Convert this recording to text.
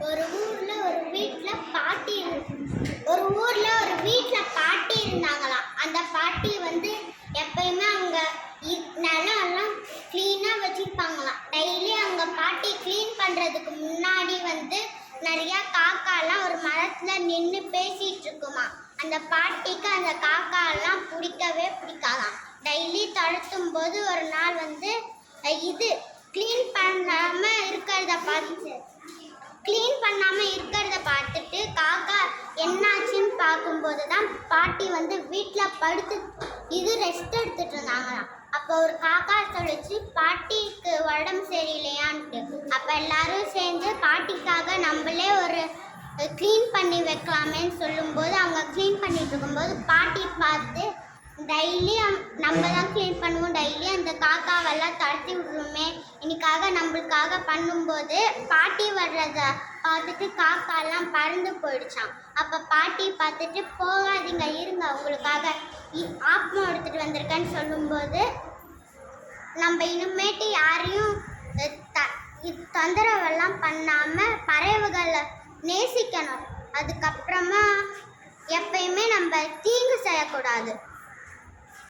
ஒரு ஊர்ல ஒரு வீட்ல பாட்டி ஒரு ஊர்ல ஒரு வீட்ல பாட்டி இருந்தாங்களாம் அந்த பாட்டி வந்து எப்பயுமே அவங்க இ- நிலம் எல்லாம் க்ளீனா வச்சிருப்பாங்களாம் டெய்லி அவங்க பாட்டி க்ளீன் பண்றதுக்கு முன்னாடி வந்து நிறைய காக்காலாம் ஒரு மரத்துல நின்று பேசிட்டு இருக்குமா அந்த பாட்டிக்கு அந்த காக்காலாம் பிடிக்கவே பிடிக்காதாம். டெய்லி துரத்தும் போது ஒரு நாள் வந்து இது க்ளீன் பண்ணாம இருக்கிறத பார்த்து க்ளீன் பண்ணாம இருக்கிறத பார்த்துட்டு காக்கா என்னாச்சுன்னு பார்க்கும்போது தான் பாட்டி வந்து வீட்டில் படுத்து இது ரெஸ்ட் எடுத்துட்டு இருந்தாங்களாம். அப்போ ஒரு காக்கா சொல்லிச்சு பாட்டிக்கு உடம்பு சரியில்லையான்ட்டு. அப்போ எல்லாரும் சேர்ந்து பாட்டிக்காக நம்மளே ஒரு க்ளீன் பண்ணி வைக்கலாமேன்னு சொல்லும்போது அவங்க க்ளீன் பண்ணிட்டு இருக்கும்போது பாட்டி பார்த்து டெய்லி நம்ம தான் க்ளீன் பண்ணுவோம். டெய்லி அந்த காக்காவெல்லாம் தடுத்து விடுறோமே இன்னைக்காக நம்மளுக்காக பண்ணும்போது பாட்டி வர்றத பார்த்துட்டு காக்காலாம் பறந்து போயிடுச்சான் அப்போ பாட்டி பார்த்துட்டு போகாதீங்க இருங்க உங்களுக்காக இ- எடுத்துகிட்டு வந்திருக்கேன்னு சொல்லும்போது நம்ம இனிமேட்டு யாரையும் த- தொந்தரவெல்லாம் பண்ணாமல் பறவைகளை நேசிக்கணும். அதுக்கப்புறமா எப்பயுமே நம்ம தீங்கு செய்யக்கூடாது.